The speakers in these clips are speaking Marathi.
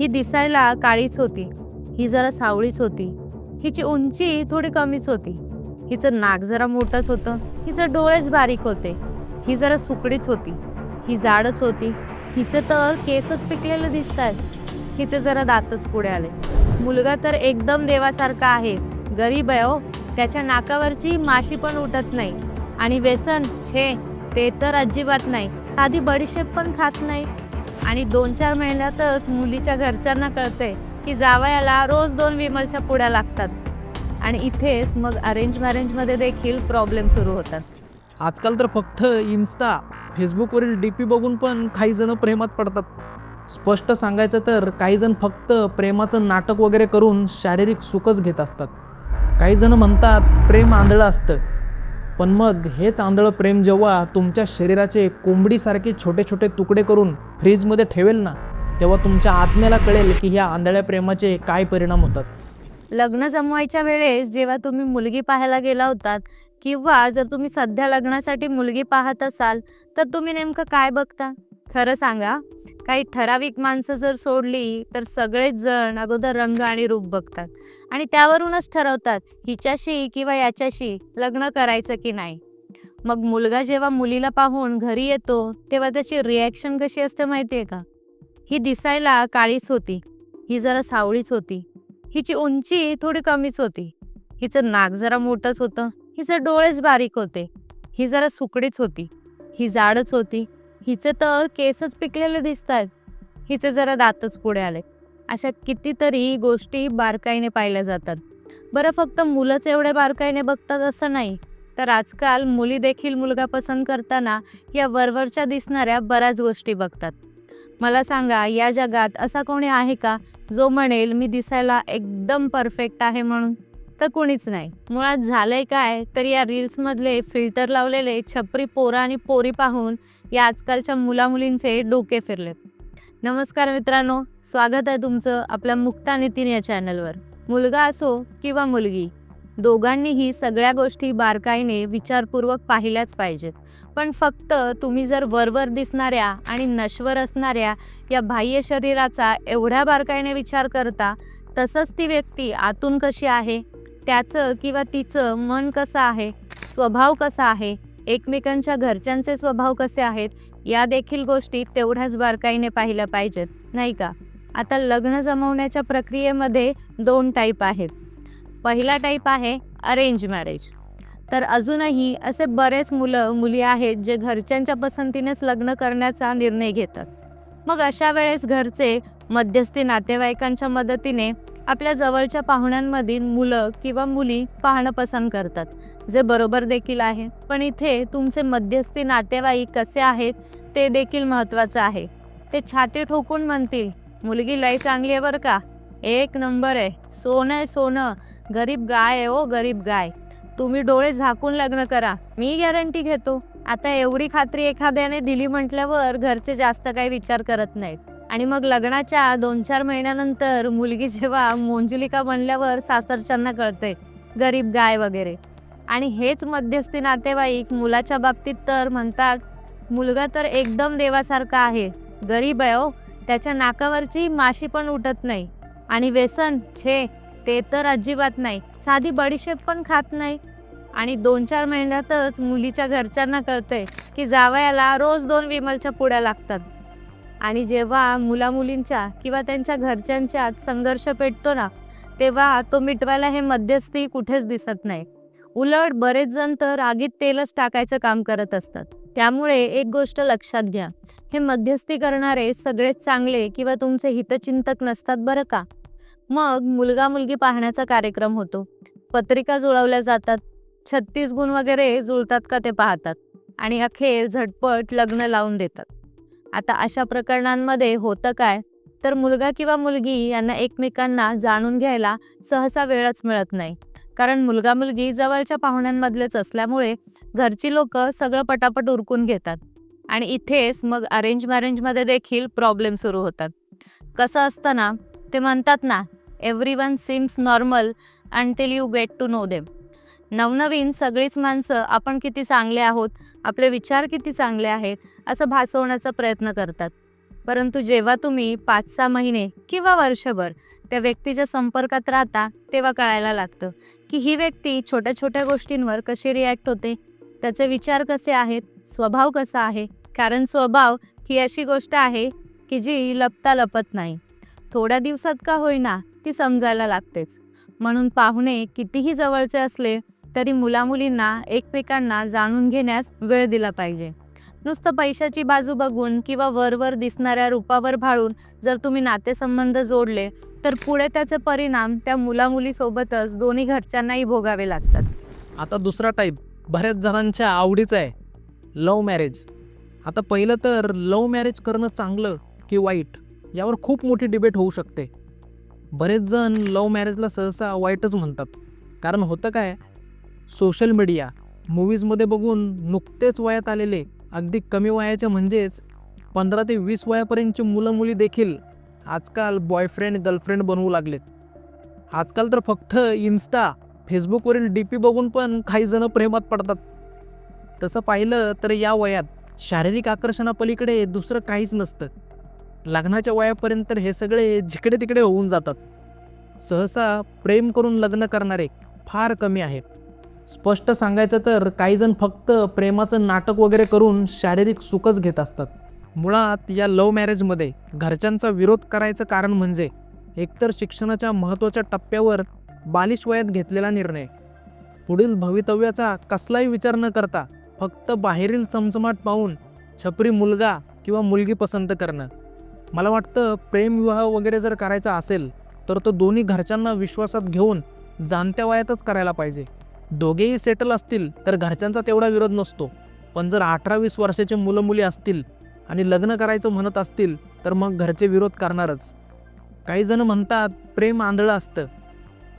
ही दिसायला काळीच होती. ही जरा सावळीच होती. हिची उंची थोडी कमीच होती. हिचं नाक जरा मोठंच होतं. हिचं डोळेच बारीक होते. ही जरा सुकडीच होती. ही जाडच होती. हिचं तर केसच पिकलेलं दिसत आहेत हिचे जरा दातच पुढे आले. मुलगा तर एकदम देवासारखा आहे. गरीब आहे हो. त्याच्या नाकावरची माशी पण उठत नाही. आणि व्यसन छे ते तर अजिबात नाही. साधी बडीशेप पण खात नाही. आणि दोन चार महिन्यातच मुलीच्या घरच्यांना कळतंय की जावयाला रोज दोन विमलच्या पुड्या लागतात. आणि इथेच मग अरेंज मॅरेंजमध्ये देखील प्रॉब्लेम सुरू होतात. आजकाल तर फक्त इन्स्टा फेसबुकवरील डी पी बघून पण काही जण प्रेमात पडतात. स्पष्ट सांगायचं तर काही जण फक्त प्रेमाचं नाटक वगैरे करून शारीरिक सुखच घेत असतात. काही जण म्हणतात प्रेम आंधळं असतं. पण मग हेच आंधळं प्रेम जेव्हा तुमच्या शरीराचे कोंबडीसारखे छोटे छोटे तुकडे करून फ्रीजमध्ये ठेवेल ना तेव्हा तुमच्या आत्म्याला कळेल की ह्या आंधळ्या प्रेमाचे काय परिणाम होतात. लग्न जमवायच्या वेळेस जेव्हा तुम्ही मुलगी पाहायला गेला होतात किंवा जर तुम्ही सध्या लग्नासाठी मुलगी पाहत असाल तर तुम्ही नेमकं काय बघता? खरं सांगा काही ठराविक माणसं जर सोडली तर सगळेच जण अगोदर रंग आणि रूप बघतात आणि त्यावरूनच ठरवतात हिच्याशी किंवा याच्याशी लग्न करायचं की नाही. मग मुलगा जेव्हा मुलीला पाहून घरी येतो तेव्हा त्याची रिॲक्शन कशी असते माहिती आहे का? ही दिसायला काळीच होती. ही जरा सावळीच होती. हिची उंची थोडी कमीच होती. हिचं नाक जरा मोठंच होतं. हिचे डोळेच बारीक होते. ही जरा सुकडीच होती. ही जाडच होती. हिचे तर केसच पिकलेले दिसत आहेत हिचे जरा दातच पुढे आले अशा कितीतरी गोष्टी बारकाईने पाहिल्या जातात. बरं फक्त मुलंच एवढे बारकाईने बघतात असं नाही. तर आजकाल मुली देखील मुलगा पसंत करताना या वरवरच्या दिसणाऱ्या बऱ्याच गोष्टी बघतात. मला सांगा या जगात असा कोणी आहे का जो म्हणेल मी दिसायला एकदम परफेक्ट आहे म्हणून तर कुणीच नाही. मुळात झालंय काय? तर या रील्समधले फिल्टर लावलेले छपरी पोरं आणि पोरी पाहून या आजकालच्या मुलामुलींचे डोके फिरलेत. नमस्कार मित्रांनो स्वागत आहे तुमचं आपल्या मुक्ता नितीन या चॅनलवर. मुलगा असो किंवा मुलगी दोघांनीही सगळ्या गोष्टी बारकाईने विचारपूर्वक पाहिल्याच पाहिजेत. पण फक्त तुम्ही जर वरवर दिसणाऱ्या आणि नश्वर असणाऱ्या या बाह्य शरीराचा एवढ्या बारकाईने विचार करता तसंच ती व्यक्ती आतून कशी आहे? त्याचं किंवा तिचं मन कसं आहे? स्वभाव कसा आहे? एकमेकांच्या घरच्यांचे स्वभाव कसे आहेत? या देखील गोष्टी तेवढ्याच बारकाईने पाहिल्या पाहिजेत नाही का? आता लग्न जमवण्याच्या प्रक्रियेमध्ये दोन टाईप आहेत. पहिला टाईप आहे अरेंज मॅरेज तर अजूनही असे बरेच मुलं मुली आहेत जे घरच्यांच्या पसंतीनेच लग्न करण्याचा निर्णय घेतात. मग अशा वेळेस घरचे मध्यस्थी नातेवाईकांच्या मदतीने आपल्या जवळच्या पाहुण्यांमधील मुलं किंवा मुली पाहणं पसंत करतात जे बरोबर देखील आहे. पण इथे तुमचे मध्यस्थी नातेवाईक कसे आहेत ते देखील महत्त्वाचं आहे. ते छाती ठोकून म्हणतील मुलगी लय चांगली आहे बरं का. एक नंबर आहे. सोनं आहे सोनं. गरीब गाय आहे ओ गरीब गाय. तुम्ही डोळे झाकून लग्न करा. मी गॅरंटी घेतो. आता एवढी खात्री एखाद्याने दिली म्हटल्यावर घरचे जास्त काही विचार करत नाहीत. आणि मग लग्नाच्या दोन चार महिन्यानंतर मुलगी जेव्हा मोंजुलिका बनल्यावर सासरच्यांना कळते गरीब गाय वगैरे. आणि हेच मध्यस्थी नातेवाईक मुलाच्या बाबतीत तर म्हणतात मुलगा तर एकदम देवासारखा आहे. गरीब आहे हो. त्याच्या नाकावरची माशी पण उठत नाही. आणि व्यसन छे ते तर अजिबात नाही. साधी बडीशेप पण खात नाही. आणि दोन चार महिन्यातच मुलीच्या घरच्यांना कळतंय की जावयाला रोज दोन विमलच्या पुड्या लागतात. आणि जेव्हा मुलामुलींच्या किंवा त्यांच्या घरच्यांच्यात संघर्ष पेटतो ना तेव्हा तो मिटवायला हे मध्यस्थी कुठेच दिसत नाही. उलट बरेच जण तर आगीत तेलच टाकायचं काम करत असतात. त्यामुळे एक गोष्ट लक्षात घ्या. हे मध्यस्थी करणारे सगळेच चांगले किंवा तुमचे हितचिंतक नसतात बरं का? मग मुलगा मुलगी पाहण्याचा कार्यक्रम होतो. पत्रिका जुळवल्या जातात. छत्तीस गुण वगैरे जुळतात का ते पाहतात. आणि अखेर झटपट लग्न लावून देतात. आता अशा प्रकरणांमध्ये होतं काय? तर मुलगा किंवा मुलगी यांना एकमेकांना जाणून घ्यायला सहसा वेळच मिळत नाही. कारण मुलगा मुलगी जवळच्या पाहुण्यांमधलेच असल्यामुळे घरची लोक सगळं पटापट उरकून घेतात. आणि इथेच मग अरेंज मॅरेंजमध्ये देखील प्रॉब्लेम सुरू होतात. कसं असतं ना ते म्हणतात ना everyone seems normal until you get to know them नवनवीन सगळीच माणसं आपण किती चांगले आहोत आपले विचार किती चांगले आहेत असं भासवण्याचा प्रयत्न करतात. परंतु जेव्हा तुम्ही पाच सहा महिने किंवा वर्षभर त्या व्यक्तीच्या संपर्कात राहता तेव्हा कळायला लागतं की ही व्यक्ती छोट्या छोट्या गोष्टींवर कशी रिॲक्ट होते त्याचे विचार कसे आहेत स्वभाव कसा आहे कारण स्वभाव ही अशी गोष्ट आहे की जी लपता लपत नाही. थोड्या दिवसात का होईना ती समजायला लागतेच. म्हणून पाहुणे कितीही जवळचे असले तरी मुलामुलींना एकमेकांना जाणून घेण्यास वेळ दिला पाहिजे. नुसतं पैशाची बाजू बघून किंवा वरवर दिसणाऱ्या रूपावर भाळून जर तुम्ही नातेसंबंध जोडले तर पुढे त्याचे परिणाम त्या मुलामुलीसोबतच दोन्ही घरच्यांनाही भोगावे लागतात. आता दुसरा टाईप बऱ्याच जणांच्या आवडीचा आहे लव मॅरेज आता पहिलं तर लव मॅरेज करणं चांगलं की वाईट? यावर खूप मोठी डिबेट होऊ शकते. बरेच जण लव मॅरेजला सहसा वाईटच म्हणतात. कारण होतं काय? सोशल मीडिया मूवीजमध्ये बघून नुकतेच वयात आलेले अगदी कमी वयाचे म्हणजेच पंधरा ते वीस वयापर्यंतची मुलं मुली देखील आजकाल बॉयफ्रेंड गर्लफ्रेंड बनवू लागलेत. आजकाल तर फक्त इन्स्टा फेसबुकवरील डी पी बघून पण काही जण प्रेमात पडतात. तसं पाहिलं तर या वयात शारीरिक आकर्षणापलीकडे दुसरं काहीच नसतं. लग्नाच्या वयापर्यंत तर हे सगळे जिकडे तिकडे होऊन जातात. सहसा प्रेम करून लग्न करणारे फार कमी आहेत. स्पष्ट सांगायचं तर काही जण फक्त प्रेमाचं नाटक वगैरे करून शारीरिक सुखच घेत असतात. मुळात या लव्ह मॅरेजमध्ये घरच्यांचा विरोध करायचं कारण म्हणजे एकतर शिक्षणाच्या महत्त्वाच्या टप्प्यावर बालिश वयात घेतलेला निर्णय. पुढील भवितव्याचा कसलाही विचार न करता फक्त बाहेरील चमचमाट पाहून छपरी मुलगा किंवा मुलगी पसंत करणं. मला वाटतं प्रेमविवाह वगैरे जर करायचा असेल तर तो दोन्ही घरच्यांना विश्वासात घेऊन जाणत्या वयातच करायला पाहिजे. दोघेही सेटल असतील तर घरच्यांचा तेवढा विरोध नसतो. पण जर अठरा वीस वर्षाचे मुलं मुली असतील आणि लग्न करायचं म्हणत असतील तर मग घरचे विरोध करणारच. काही जण म्हणतात प्रेम आंधळं असतं.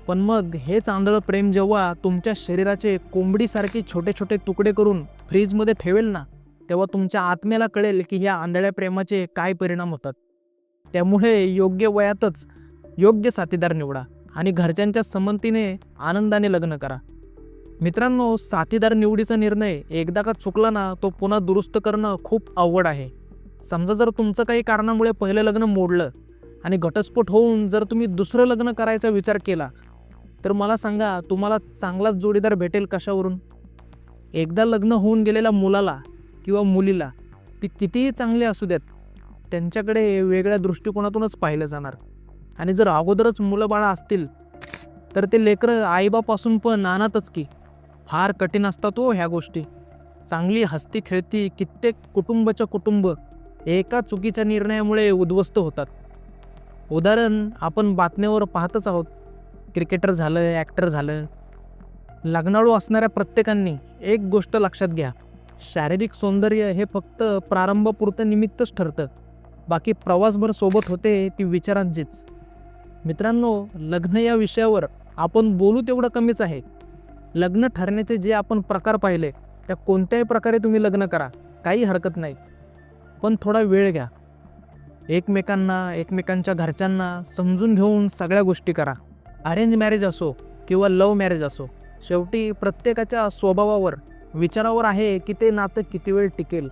पण मग हेच आंधळं प्रेम जेव्हा तुमच्या शरीराचे कोंबडीसारखे छोटे छोटे तुकडे करून फ्रीजमध्ये ठेवेल ना तेव्हा तुमच्या आत्म्याला कळेल की ह्या आंधळ्या प्रेमाचे काय परिणाम होतात. त्यामुळे योग्य वयातच योग्य साथीदार निवडा आणि घरच्यांच्या संमतीने आनंदाने लग्न करा. मित्रांनो साथीदार निवडीचा निर्णय एकदा का चुकला ना तो पुन्हा दुरुस्त करणं खूप अवघड आहे. समजा जर तुमचं काही कारणामुळे पहिलं लग्न मोडलं आणि घटस्फोट होऊन जर तुम्ही दुसरं लग्न करायचा विचार केला तर मला सांगा तुम्हाला चांगलाच जोडीदार भेटेल कशावरून? एकदा लग्न होऊन गेलेल्या मुलाला किंवा मुलीला ती कितीही चांगली असू द्यात त्यांच्याकडे वेगळ्या दृष्टिकोनातूनच पाहिलं जाणार. आणि जर अगोदरच मुलं बाळं असतील तर ते लेकरं आईबापासून पण अनाथच की फार कठीण असतात हो ह्या गोष्टी. चांगली हस्ती खेळती कित्येक कुटुंबाच्या कुटुंब एका चुकीच्या निर्णयामुळे उद्ध्वस्त होतात. उदाहरण आपण बातम्यावर पाहतच आहोत. क्रिकेटर झालं ॲक्टर झालं. लग्नाळू असणाऱ्या प्रत्येकांनी एक गोष्ट लक्षात घ्या. शारीरिक सौंदर्य हे फक्त प्रारंभपुरतं निमित्तच ठरतं. बाकी प्रवासभर सोबत होते ती विचारांचीच. मित्रांनो लग्न या विषयावर आपण बोलू तेवढं कमीच आहे. लग्न ठरण्याचे जे आपण प्रकार पाहिले त्या कोणत्याही प्रकारे तुम्ही लग्न करा काही हरकत नाही. पण थोडा वेळ घ्या. एकमेकांना एकमेकांच्या घरच्यांना समजून घेऊन सगळ्या गोष्टी करा. अरेंज मॅरेज असो किंवा लव्ह मॅरेज असो शेवटी प्रत्येकाच्या स्वभावावर विचारावर आहे की ते नातं किती वेळ टिकेल?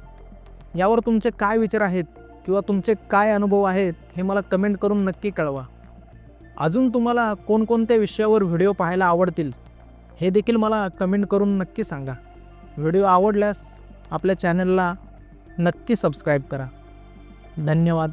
यावर तुमचे काय विचार आहेत किंवा तुमचे काय अनुभव आहेत हे मला कमेंट करून नक्की कळवा. अजून तुम्हाला कोणकोणत्या विषयावर व्हिडिओ पाहायला आवडतील हे देखील मला कमेंट करून नक्की सांगा. व्हिडिओ आवडल्यास आपल्या चॅनलला नक्की सबस्क्राईब करा. धन्यवाद.